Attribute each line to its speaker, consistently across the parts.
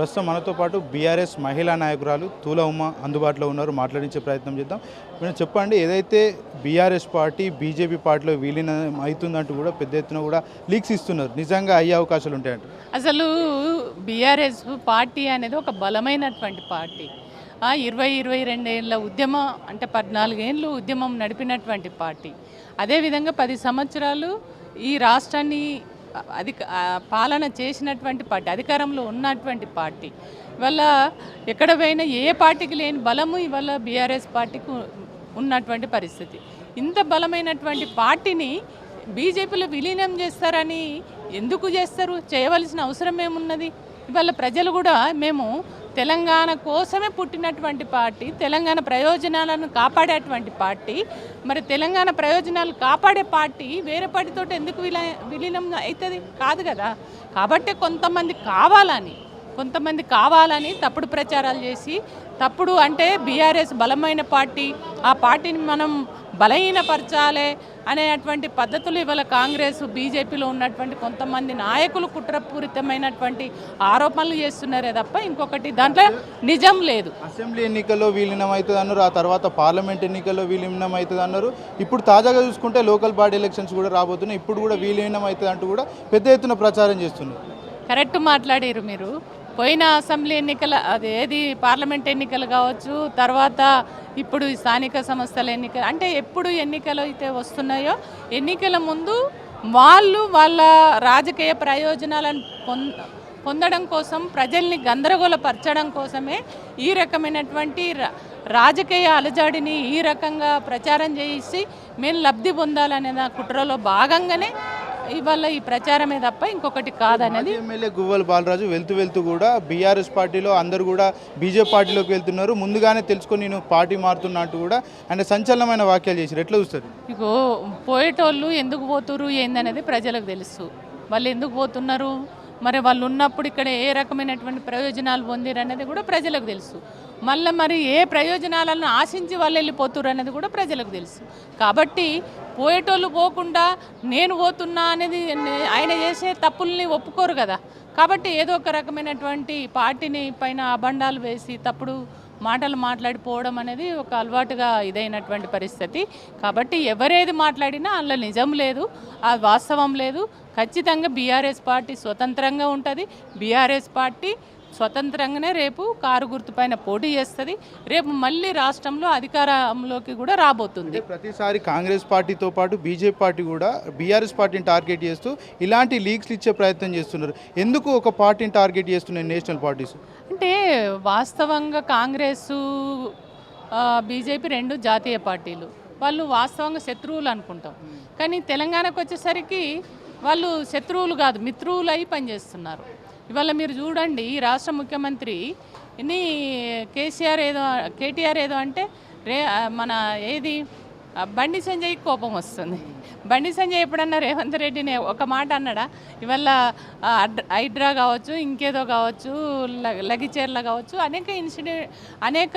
Speaker 1: ప్రస్తుతం మనతో పాటు బీఆర్ఎస్ మహిళా నాయకురాలు తూల ఉమ్మ అందుబాటులో ఉన్నారు. మాట్లాడించే ప్రయత్నం చేద్దాం. మీరు చెప్పండి ఏదైతే బీఆర్ఎస్ పార్టీ బీజేపీ పార్టీలో విలీనం అవుతుందంటూ కూడా పెద్ద ఎత్తున కూడా లీక్స్ ఇస్తున్నారు. నిజంగా అయ్యే అవకాశాలు ఉంటాయంట.
Speaker 2: అసలు బీఆర్ఎస్ పార్టీ అనేది ఒక బలమైనటువంటి పార్టీ. ఆ, ఇరవై ఇరవై రెండేళ్ళ ఉద్యమం అంటే పద్నాలుగేళ్ళు ఉద్యమం నడిపినటువంటి పార్టీ. అదేవిధంగా పది సంవత్సరాలు ఈ రాష్ట్రాన్ని అధిక పాలన చేసినటువంటి పార్టీ అధికారంలో ఉన్నటువంటి పార్టీ. ఇవాళ ఎక్కడ పోయినా ఏ పార్టీకి లేని బలము ఇవాళ బీఆర్ఎస్ పార్టీకి ఉన్నటువంటి పరిస్థితి. ఇంత బలమైనటువంటి పార్టీని బీజేపీలో విలీనం చేస్తారని ఎందుకు చేస్తారు? చేయవలసిన అవసరం ఏమున్నది? ఇవాళ ప్రజలు కూడా మేము తెలంగాణ కోసమే పుట్టినటువంటి పార్టీ తెలంగాణ ప్రయోజనాలను కాపాడేటువంటి పార్టీ మరి తెలంగాణ ప్రయోజనాలు కాపాడే పార్టీ వేరే పార్టీతో ఎందుకు విల విలీనం అవుతుంది కాదు కదా. కాబట్టి కొంతమంది కావాలని కొంతమంది కావాలని తప్పుడు ప్రచారాలు చేసి తప్పుడు అంటే బీఆర్ఎస్ బలమైన పార్టీ ఆ పార్టీని మనం బలహీనపరచాలి అనేటువంటి పద్ధతులు ఇవాళ కాంగ్రెస్ బీజేపీలో ఉన్నటువంటి కొంతమంది నాయకులు కుట్రపూరితమైనటువంటి ఆరోపణలు చేస్తున్నారే తప్ప ఇంకొకటి దాంట్లో నిజం లేదు.
Speaker 1: అసెంబ్లీ ఎన్నికల్లో విలీనం అవుతుంది అన్నారు ఆ తర్వాత పార్లమెంట్ ఎన్నికల్లో విలీనం అవుతుంది అన్నారు ఇప్పుడు తాజాగా చూసుకుంటే లోకల్ బాడీ ఎలక్షన్స్ కూడా రాబోతున్నాయి. ఇప్పుడు కూడా విలీనం అవుతుంది అంటూ కూడా పెద్ద ఎత్తున ప్రచారం చేస్తున్నారు.
Speaker 2: కరెక్ట్ మాట్లాడారు మీరు. పోయిన అసెంబ్లీ ఎన్నికల అది ఏది పార్లమెంట్ ఎన్నికలు కావచ్చు తర్వాత ఇప్పుడు ఈ స్థానిక సంస్థల ఎన్నికలు అంటే ఎప్పుడు ఎన్నికలు అయితే వస్తున్నాయో ఎన్నికల ముందు వాళ్ళు వాళ్ళ రాజకీయ ప్రయోజనాలను పొంద పొందడం కోసం ప్రజల్ని గందరగోళపరచడం కోసమే ఈ రకమైనటువంటి రా- రాజకీయ అలజాడిని ఈ రకంగా ప్రచారం చేసి మేము లబ్ధి పొందాలనే నా కుట్రలో భాగంగానే ఇవాళ ఈ ప్రచారమే తప్ప ఇంకొకటి కాదనేది
Speaker 1: ఎమ్మెల్యే గువ్వల బాలరాజు వెళ్తూ వెళ్తూ కూడా బీఆర్ఎస్ పార్టీలో అందరూ కూడా బీజేపీ పార్టీలోకి వెళ్తున్నారు. ముందుగానే తెలుసుకొని నేను పార్టీ మారుతున్నా అంటూ కూడా ఆయన సంచలనమైన వాక్యాలు చేశారు. ఎట్లా చూస్తారు?
Speaker 2: ఇగో పోయేటోళ్ళు ఎందుకు పోతురు ఏందనేది ప్రజలకు తెలుసు. వాళ్ళు ఎందుకు పోతున్నారు? మరి వాళ్ళు ఉన్నప్పుడు ఇక్కడ ఏ రకమైనటువంటి ప్రయోజనాలు పొందిరు అనేది కూడా ప్రజలకు తెలుసు. మళ్ళీ మరి ఏ ప్రయోజనాలను ఆశించి వాళ్ళు వెళ్ళిపోతురు అనేది కూడా ప్రజలకు తెలుసు. కాబట్టి పోయేటోళ్ళు పోకుండా నేను పోతున్నా అనేది ఆయన చేసే తప్పుల్ని ఒప్పుకోరు కదా. కాబట్టి ఏదో ఒక రకమైనటువంటి పార్టీని పైన అబండాలు వేసి తప్పుడు మాటలు మాట్లాడిపోవడం అనేది ఒక అలవాటుగా ఇదైనటువంటి పరిస్థితి. కాబట్టి ఎవరేది మాట్లాడినా అందులో నిజం లేదు ఆ వాస్తవం లేదు. ఖచ్చితంగా బీఆర్ఎస్ పార్టీ స్వతంత్రంగా ఉంటుంది. బీఆర్ఎస్ పార్టీ స్వతంత్రంగానే రేపు కారు గుర్తుపైన పోటీ చేస్తుంది. రేపు మళ్ళీ రాష్ట్రంలో అధికారంలోకి కూడా రాబోతుంది.
Speaker 1: ప్రతిసారి కాంగ్రెస్ పార్టీతో పాటు బీజేపీ పార్టీ కూడా బీఆర్ఎస్ పార్టీని టార్గెట్ చేస్తూ ఇలాంటి లీక్స్ ఇచ్చే ప్రయత్నం చేస్తున్నారు. ఎందుకు ఒక పార్టీని టార్గెట్ చేస్తున్నాయి నేషనల్ పార్టీస్?
Speaker 2: అంటే వాస్తవంగా కాంగ్రెస్ బీజేపీ రెండు జాతీయ పార్టీలు. వాళ్ళు వాస్తవంగా శత్రువులు అనుకుంటాం. కానీ తెలంగాణకు వచ్చేసరికి వాళ్ళు శత్రువులు కాదు మిత్రువులు అయి పనిచేస్తున్నారు. ఇవాళ మీరు చూడండి ఈ రాష్ట్ర ముఖ్యమంత్రి ఇన్ని కేసీఆర్ ఏదో కేటీఆర్ ఏదో అంటే రే మన ఏది బండి సంజయ్ కోపం వస్తుంది. బండి సంజయ్ ఎప్పుడన్నా రేవంత్ రెడ్డిని ఒక మాట అన్నాడా? ఇవాళ హైడ్రా కావచ్చు ఇంకేదో కావచ్చు ల- లగిచేర్ల కావచ్చు అనేక ఇన్సిడెంట్ అనేక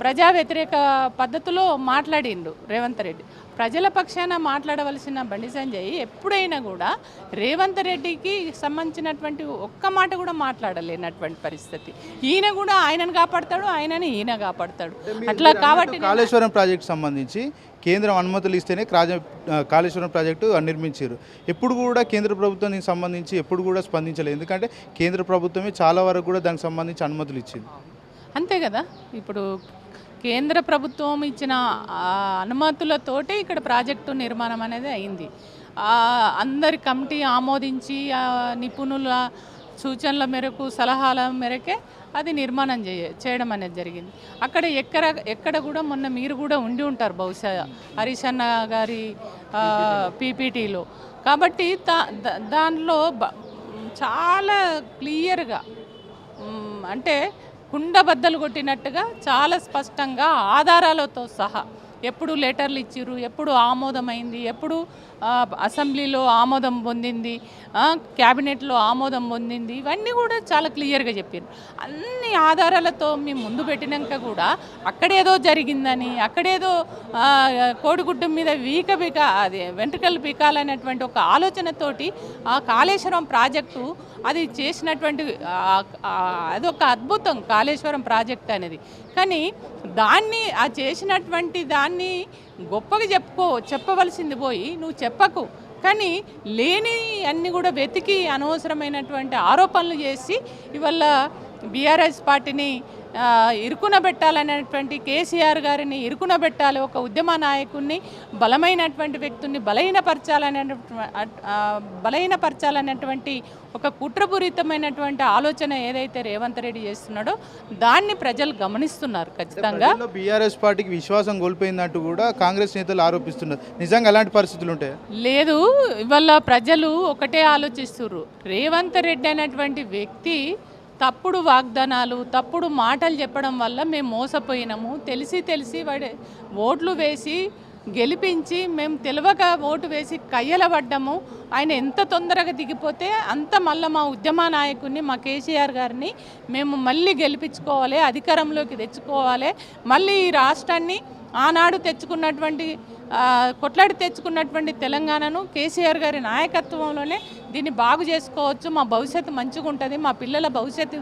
Speaker 2: ప్రజా వ్యతిరేక పద్ధతిలో మాట్లాడిండు రేవంత్ రెడ్డి. ప్రజల పక్షాన మాట్లాడవలసిన బండి సంజయ్ ఎప్పుడైనా కూడా రేవంత్ రెడ్డికి సంబంధించినటువంటి ఒక్క మాట కూడా మాట్లాడలేనటువంటి పరిస్థితి. ఈయన కూడా ఆయనను కాపాడతాడు ఆయనని ఈయన కాపాడతాడు. అట్లా కాబట్టి
Speaker 1: కాళేశ్వరం ప్రాజెక్ట్ సంబంధించి కేంద్రం అనుమతులు ఇస్తేనే కాళేశ్వరం ప్రాజెక్టు నిర్మించారు. ఎప్పుడు కూడా కేంద్ర ప్రభుత్వం దీనికి సంబంధించి ఎప్పుడు కూడా స్పందించలేదు. ఎందుకంటే కేంద్ర ప్రభుత్వమే చాలా వరకు కూడా దానికి సంబంధించి అనుమతులు ఇచ్చింది.
Speaker 2: అంతే కదా? ఇప్పుడు కేంద్ర ప్రభుత్వం ఇచ్చిన అనుమతులతోటే ఇక్కడ ప్రాజెక్టు నిర్మాణం అనేది అయింది. అందరి కమిటీ ఆమోదించి ఆ, నిపుణుల సూచనల మేరకు సలహాల మేరకే అది నిర్మాణం చేయ చేయడం అనేది జరిగింది. అక్కడ ఎక్కడ ఎక్కడ కూడా మొన్న మీరు కూడా ఉండి ఉంటారు బహుశా హరీష్ అన్న గారి పీపీటీలో. కాబట్టి దా దా- దానిలో బ- చాలా క్లియర్గా అంటే కుండ బద్దలు కొట్టినట్టుగా చాలా స్పష్టంగా ఆధారాలతో సహా ఎప్పుడు లెటర్లు ఇచ్చిర్రు ఎప్పుడు ఆమోదమైంది ఎప్పుడు అసెంబ్లీలో ఆమోదం పొందింది క్యాబినెట్లో ఆమోదం పొందింది ఇవన్నీ కూడా చాలా క్లియర్గా చెప్పారు. అన్ని ఆధారాలతో మేము ముందు పెట్టినాక కూడా అక్కడేదో జరిగిందని అక్కడేదో కోడిగుడ్డు మీద వీక పీక అది వెంట్రుకలు పీకాలనేటువంటి ఒక ఆలోచనతోటి ఆ కాళేశ్వరం ప్రాజెక్టు అది చేసినటువంటి అదొక అద్భుతం కాళేశ్వరం ప్రాజెక్ట్ అనేది. కానీ దాన్ని ఆ చేసినటువంటి దాన్ని గొప్పగా చెప్పుకో చెప్పవలసింది పోయి నువ్వు చెప్పకు. కానీ లేని అన్నీ కూడా వెతికి అనవసరమైనటువంటి ఆరోపణలు చేసి ఇవాళ బీఆర్ఎస్ పార్టీని ఇరుకున పెట్టాలనేటువంటి కేసీఆర్ గారిని ఇరుకున పెట్టాలి ఒక ఉద్యమ నాయకుడిని బలమైనటువంటి వ్యక్తుల్ని బలహీనపరచాలనే బలహీనపరచాలనేటువంటి ఒక కుట్రపూరితమైనటువంటి ఆలోచన ఏదైతే రేవంత్ రెడ్డి చేస్తున్నాడో దాన్ని ప్రజలు గమనిస్తున్నారు ఖచ్చితంగా.
Speaker 1: బీఆర్ఎస్ పార్టీకి విశ్వాసం కోల్పోయిందంటూ కూడా కాంగ్రెస్ నేతలు ఆరోపిస్తున్నారు. నిజంగా అలాంటి పరిస్థితులు ఉంటాయి?
Speaker 2: లేదు ఇవాళ ప్రజలు ఒకటే ఆలోచిస్తున్నారు రేవంత్ రెడ్డి అనేటువంటి వ్యక్తి తప్పుడు వాగ్దానాలు తప్పుడు మాటలు చెప్పడం వల్ల మేము మోసపోయినాము. తెలిసి తెలిసి వాడి ఓట్లు వేసి గెలిపించి మేము తెలియక ఓటు వేసి కయ్యలబడ్డము ఆయన ఎంత తొందరగా దిగిపోతే అంత మళ్ళీ మా ఉద్యమ నాయకుడిని మా కేసీఆర్ గారిని మేము మళ్ళీ గెలిపించుకోవాలి అధికారంలోకి తెచ్చుకోవాలి. మళ్ళీ ఈ రాష్ట్రాన్ని ఆనాడు తెచ్చుకున్నటువంటి కొట్లాడి తెచ్చుకున్నటువంటి తెలంగాణను కేసీఆర్ గారి నాయకత్వంలోనే దీన్ని బాగు చేసుకోవచ్చు. మా భవిష్యత్తు మంచిగా ఉంటుంది. మా పిల్లల భవిష్యత్తు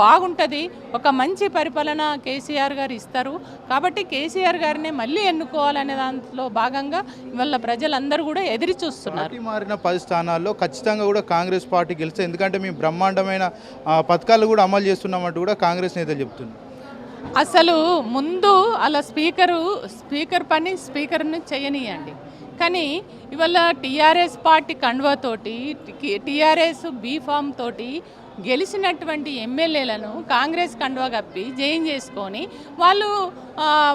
Speaker 2: బాగుంటుంది. ఒక మంచి పరిపాలన కేసీఆర్ గారు ఇస్తారు. కాబట్టి కేసీఆర్ గారినే మళ్ళీ ఎన్నుకోవాలనే దాంట్లో భాగంగా ఇవాళ ప్రజలందరూ కూడా ఎదురు చూస్తున్నారు.
Speaker 1: మారిన పది స్థానాల్లో ఖచ్చితంగా కూడా కాంగ్రెస్ పార్టీ గెలిస్తే ఎందుకంటే మేము బ్రహ్మాండమైన పథకాలు కూడా అమలు చేస్తున్నామంటూ కూడా కాంగ్రెస్ నేతలు చెప్తున్నారు.
Speaker 2: అసలు ముందు అలా స్పీకరు స్పీకర్ పని స్పీకర్ని చేయనీయండి. కానీ ఇవాళ టీఆర్ఎస్ పార్టీ కండువాతోటి టీఆర్ఎస్ బీఫామ్ తోటి గెలిచినటువంటి ఎమ్మెల్యేలను కాంగ్రెస్ కండువా కప్పి జైన్ చేసుకొని వాళ్ళు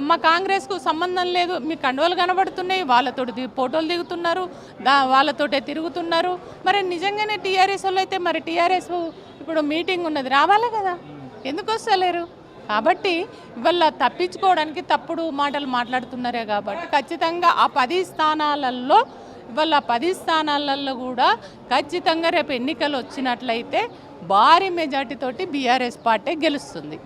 Speaker 2: మా కాంగ్రెస్కు సంబంధం లేదు. మీ కండువలు కనబడుతున్నాయి వాళ్ళతోటి ఫోటోలు దిగుతున్నారు దా వాళ్ళతోటే తిరుగుతున్నారు. మరి నిజంగానే టీఆర్ఎస్ వాళ్ళు అయితే మరి టీఆర్ఎస్ ఇప్పుడు మీటింగ్ ఉన్నది రావాలి కదా? ఎందుకు వస్తలేరు? కాబట్టి ఇవాళ తప్పించుకోవడానికి తప్పుడు మాటలు మాట్లాడుతున్నారే కాబట్టి ఖచ్చితంగా ఆ పది స్థానాలలో ఇవాళ పది స్థానాలలో కూడా ఖచ్చితంగా రేపు ఎన్నికలు వచ్చినట్లయితే భారీ మెజార్టీతోటి బీఆర్ఎస్ పార్టీ గెలుస్తుంది.